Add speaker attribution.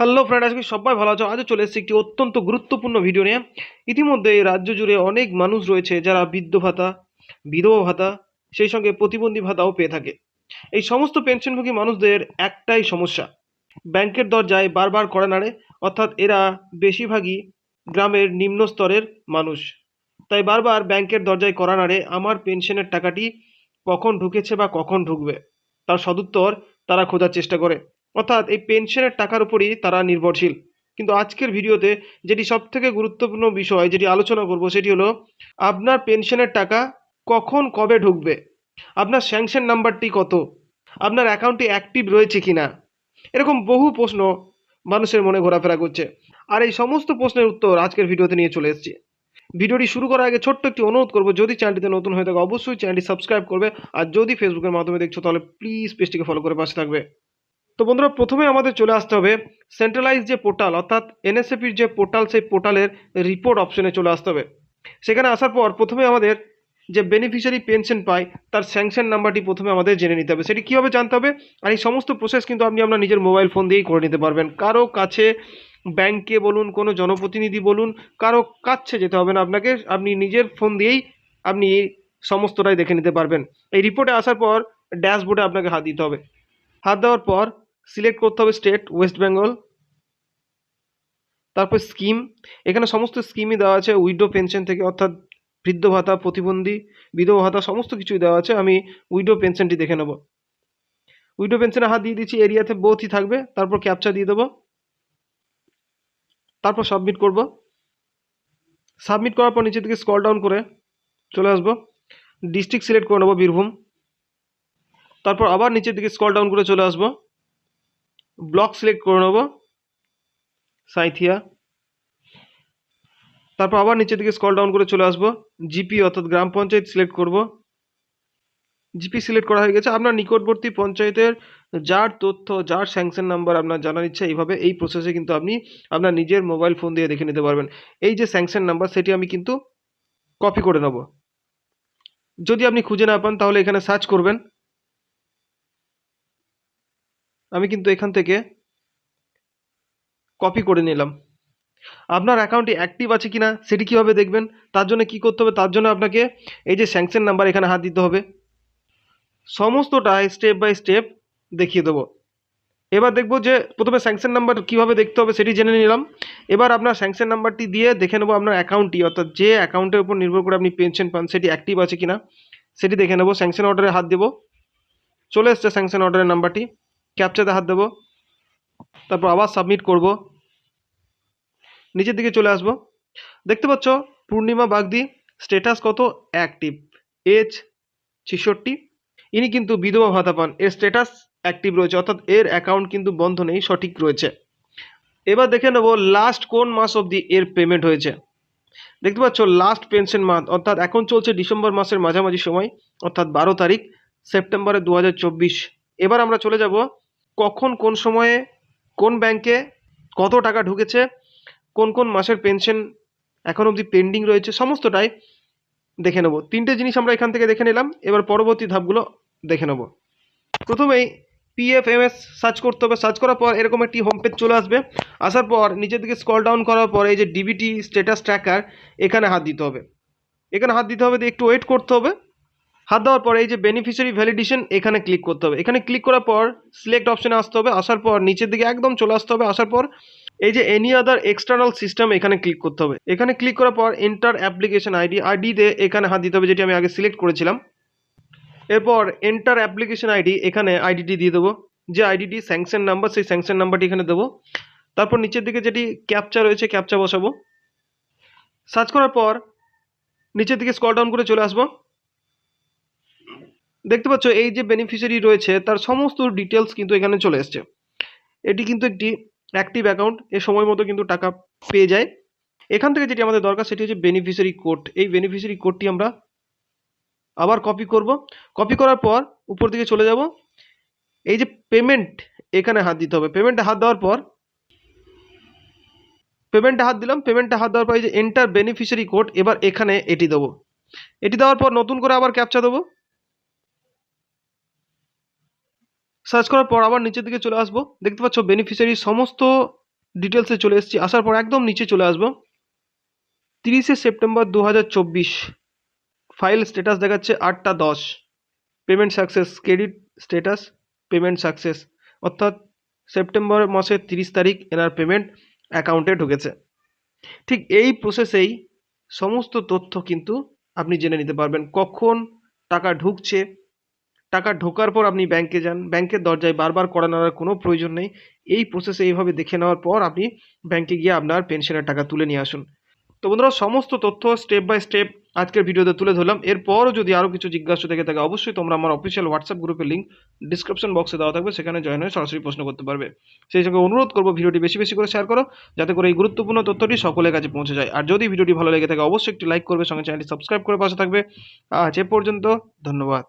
Speaker 1: Hello friend আজকে সবাই ভালো আছো? আজও চলে এসেছি একটি অত্যন্ত গুরুত্বপূর্ণ ভিডিও নিয়ে। ইতিমধ্যে রাজ্য জুড়ে অনেক মানুষ রয়েছে যারা বৃদ্ধ ভাতা, বিধবা ভাতা, সেই সঙ্গে প্রতিবন্ধী ভাতাও পেয়ে থাকে। এই সমস্ত পেনশনভোগী মানুষদের একটাই সমস্যা। ব্যাংকের দরজায় বারবার করে নাড়ে, অর্থাৎ এরা বেশিরভাগই গ্রামের নিম্ন স্তরের মানুষ। তাই বারবার ব্যাংকের দরজায় করা নাড়ে, আমার পেনশনের টাকাটি কখন ঢুকেছে বা কখন ঢুকবে, তার সদুত্তর তারা খোঁজার চেষ্টা করে। অর্থাৎ এই পেনশনের টাকার উপরই তারা নির্ভরশীল। কিন্তু আজকের ভিডিওতে যেটি সব থেকে গুরুত্বপূর্ণ বিষয় যেটি আলোচনা করব সেটি হলো, আপনার পেনশনের টাকা কখন কবে ঢুকবে? আপনার স্যাংশন নাম্বারটি কত? আপনার অ্যাকাউন্টটি অ্যাক্টিভ রয়েছে কিনা? এরকম বহু প্রশ্ন মানুষের মনে ঘোরাফেরা করছে। আর এই সমস্ত প্রশ্নের উত্তর আজকের ভিডিওতে নিয়ে চলে এসেছি। ভিডিওটি শুরু করার আগে ছোট্ট একটি অনুরোধ করব, যদি চ্যানেলটিতে নতুন হয়ে থাকে, অবশ্যই চ্যানেলটি সাবস্ক্রাইব করবে। আর যদি ফেসবুকের মাধ্যমে দেখছ, তাহলে প্লিজ পেজটিকে ফলো করে পাশে থাকবে। তো বন্ধুরা, প্রথমে আমাদের চলে আসতে হবে সেন্ট্রালাইজ যে পোর্টাল অর্থাৎ এনএসএপির যে পোর্টাল সেই পোর্টালের রিপোর্ট অপশনে চলে আসতে হবে। সেখানে আসার পর প্রথমে আমাদের যে বেনিফিশিয়ারি পেনশন পায়, তার স্যাংশন নাম্বারটি প্রথমে আমাদের জেনে নিতে হবে। সেটি কীভাবে জানতে হবে? আর এই সমস্ত প্রসেস কিন্তু আপনি আপনার নিজের মোবাইল ফোন দিয়েই করে নিতে পারবেন। কারও কাছে ব্যাংকে বলুন, কোনো জনপ্রতিনিধি বলুন, কারও কাছে যেতে হবে না আপনাকে, আপনি নিজের ফোন দিয়েই আপনি সমস্তটাই দেখে নিতে পারবেন। এই রিপোর্টে আসার পর ড্যাশবোর্ডে আপনাকে হাত দিতে হবে। হাত দেওয়ার পর সিলেক্ট করতে হবে স্টেট, ওয়েস্ট বেঙ্গল, তারপর স্কিম। এখানে সমস্ত স্কিমই দেওয়া আছে, উইডো পেনশন থেকে, অর্থাৎ বৃদ্ধ ভাতা, প্রতিবন্ধী, বিধবা ভাতা, সমস্ত কিছুই দেওয়া আছে। আমি উইডো পেনশনটি দেখে নেব। উইডো পেনশনে হাত দিয়ে দিচ্ছি, এরিয়াতে বোথই থাকবে, তারপর ক্যাপচা দিয়ে দেবো। তারপর সাবমিট করব। সাবমিট করার পর নিচের দিকে স্কল ডাউন করে চলে আসব। ডিস্ট্রিক্ট সিলেক্ট করে নেব বীরভূম। তারপর আবার নিচের দিকে স্কল ডাউন করে চলে আসব। ব্লক সিলেক্ট করে নেব। সাঁইথিয়া। তারপর আবার নিচের দিকে স্কল ডাউন করে চলে আসব। জিপি অর্থাৎ গ্রাম পঞ্চায়েত সিলেক্ট করব। জিপি সিলেক্ট করা হয়ে গেছে। আপনার নিকটবর্তী পঞ্চায়েতের যার তথ্য, যার স্যাংশন নাম্বার আপনার জানার ইচ্ছা, এইভাবে এই প্রসেসে কিন্তু আপনি আপনার নিজের মোবাইল ফোন দিয়ে দেখে নিতে পারবেন। এই যে স্যাংশন নাম্বার সেটি আমি কিন্তু কপি করে নেব। যদি আপনি খুঁজে না পান, তাহলে এখানে সার্চ করবেন। আমি কিন্তু এখান থেকে কপি করে নিলাম। আপনার অ্যাকাউন্টটি অ্যাক্টিভ আছে কিনা সেটি কীভাবে দেখবেন? তার জন্য কি করতে হবে? তার জন্য আপনাকে এই যে স্যাংশন নাম্বার এখানে হাত দিতে হবে। সমস্তটা স্টেপ বাই স্টেপ দেখিয়ে দেবো। এবার দেখব যে প্রথমে স্যাংশন নাম্বার কীভাবে দেখতে হবে সেটি জেনে নিলাম। এবার আপনার স্যাংশন নাম্বারটি দিয়ে দেখে নেব আপনার অ্যাকাউন্টটি অর্থাৎ যে অ্যাকাউন্টের উপর নির্ভর করে আপনি পেনশন পান, সেটি অ্যাক্টিভ আছে কিনা, সেটি দেখে নেব। স্যাংশন অর্ডারে হাত দেবো। চলে এসছে স্যাংশন অর্ডারের নাম্বারটি ক্যাপচাতে হাত দেবো। তারপর আবার সাবমিট করব। নিচের দিকে চলে আসব। দেখতে পাচ্ছ, পূর্ণিমা বাগদি স্ট্যাটাস কত? অ্যাক্টিভ এজ ছেষট্টি। ইনি কিন্তু বিধবা ভাতা পান। এর স্ট্যাটাস অ্যাক্টিভ রয়েছে। অর্থাৎ এর অ্যাকাউন্ট কিন্তু বন্ধ নেই, সঠিক রয়েছে। এবার দেখে নেব লাস্ট কোন মাস অবধি এর পেমেন্ট হয়েছে? দেখতে পাচ্ছ লাস্ট পেনশন মান্থ অর্থাৎ এখন চলছে ডিসেম্বর মাসের মাঝামাঝি সময়, অর্থাৎ বারো তারিখ, সেপ্টেম্বরের দু এবার আমরা চলে যাব কখন কোন সময়ে কোন ব্যাংকে কত টাকা ঢুকেছে, কোন কোন মাসের পেনশন এখন অবধি পেন্ডিং রয়েছে, সমস্তটাই দেখে নেব। তিনটে জিনিস আমরা এখান থেকে দেখে নিলাম, এবার পরবর্তী ধাপগুলো দেখে নেব। প্রথমেই পিএফএমএস সার্চ করতে হবে। সার্চ করার পর এরকম একটি হোম পেজ চলে আসবে। আসার পর নিচের দিকে স্কল ডাউন করার পর এই যে ডিবিটি স্ট্যাটাস ট্র্যাকার এখানে হাত দিতে হবে। এখানে হাত দিতে হবে দিয়ে একটু ওয়েট করতে হবে। হাত দেওয়ার পর এই যে বেনিফিশিয়ারি ভ্যালিডেশন এখানে ক্লিক করতে হবে। এখানে ক্লিক করার পর সিলেক্ট অপশনে আসতে হবে। আসার পর নিচের দিকে একদম চলে আসতে হবে। আসার পর এই যে এনি আদার এক্সটার্নাল সিস্টেম এখানে ক্লিক করতে হবে। এখানে ক্লিক করার পর এন্টার অ্যাপ্লিকেশন আইডি আইডিতে এখানে হাত দিতে হবে, যেটি আমি আগে সিলেক্ট করেছিলাম। এরপর এন্টার অ্যাপ্লিকেশন আইডি এখানে আইডিটি দিয়ে দেবো। যে আইডিটি স্যাংশন নাম্বার সেই স্যাংশন নাম্বারটি এখানে দেবো। তারপর নিচের দিকে যেটি ক্যাপচা রয়েছে ক্যাপচা বসাবো। সার্চ করার পর নিচের দিকে স্কল ডাউন করে চলে আসব। দেখতে পাচ্ছ, এই যে বেনিফিশিয়ারি রয়েছে, তার সমস্ত ডিটেলস কিন্তু এখানে চলে এসছে। এটি কিন্তু একটি অ্যাক্টিভ অ্যাকাউন্ট এ সময় মতো কিন্তু টাকা পেয়ে যায়। এখান থেকে যেটি আমাদের দরকার, সেটি হচ্ছে বেনিফিশিয়ারি কোড এই বেনিফিশিয়ারি কোডটি আমরা আবার কপি করব। কপি করার পর উপর দিকে চলে যাব। এই যে পেমেন্ট এখানে হাত দিতে হবে। পেমেন্টে হাত দেওয়ার পর পেমেন্টে হাত দিলাম। পেমেন্টে হাত দেওয়ার পর এই যে এন্টার বেনিফিশিয়ারি কোড এবার এখানে এটি দেবো। এটি দেওয়ার পর নতুন করে আবার ক্যাপচা দেবো। সার্চ করার পর আবার নিচের দিকে চলে আসব। দেখতে পাচ্ছ বেনিফিশিয়ারি সমস্ত ডিটেলসে চলে এসেছি। আসার পর একদম নিচে চলে আসব। তিরিশে সেপ্টেম্বর দু হাজার চব্বিশ। ফাইল স্ট্যাটাস দেখাচ্ছে আটটা দশ। Payment success credit status payment success অর্থাৎ সেপ্টেম্বর মাসের তিরিশ তারিখ এনার পেমেন্ট অ্যাকাউন্টে ঢুকেছে। ঠিক এই প্রসেসেই সমস্ত তথ্য কিন্তু আপনি জেনে নিতে পারবেন কখন টাকা ঢুকছে টাকা ঢোকার পর আপনি ব্যাংকে যান। ব্যাংকের দরজায় বারবার করা নেওয়ার কোনো প্রয়োজন নেই। এই প্রসেসে এইভাবে দেখে নেওয়ার পর আপনি ব্যাংকে গিয়ে আপনার পেনশনের টাকা তুলে নিয়ে আসুন। তো বন্ধুরা, সমস্ত তথ্য স্টেপ বাই স্টেপ আজকের ভিডিওতে তুলে ধরলাম। এরপরও যদি আরও কিছু জিজ্ঞাসা থেকে থাকে, অবশ্যই তোমরা আমার অফিসিয়াল হোয়াটসঅ্যাপ গ্রুপের লিঙ্ক ডিসক্রিপশন বক্সে দেওয়া থাকবে। সেখানে জয়েন হয়ে সরাসরি প্রশ্ন করতে পারবে। সেই সঙ্গে অনুরোধ করব, ভিডিওটি বেশি বেশি করে শেয়ার করো, যাতে করে এই গুরুত্বপূর্ণ তথ্যটি সকলের কাছে পৌঁছে যায়। আর যদি ভিডিওটি ভালো লেগে থাকে, অবশ্যই একটি লাইক করবে, সঙ্গে চ্যানেলটি সাবস্ক্রাইব করে পাশে থাকবে। আজ এ পর্যন্ত, ধন্যবাদ।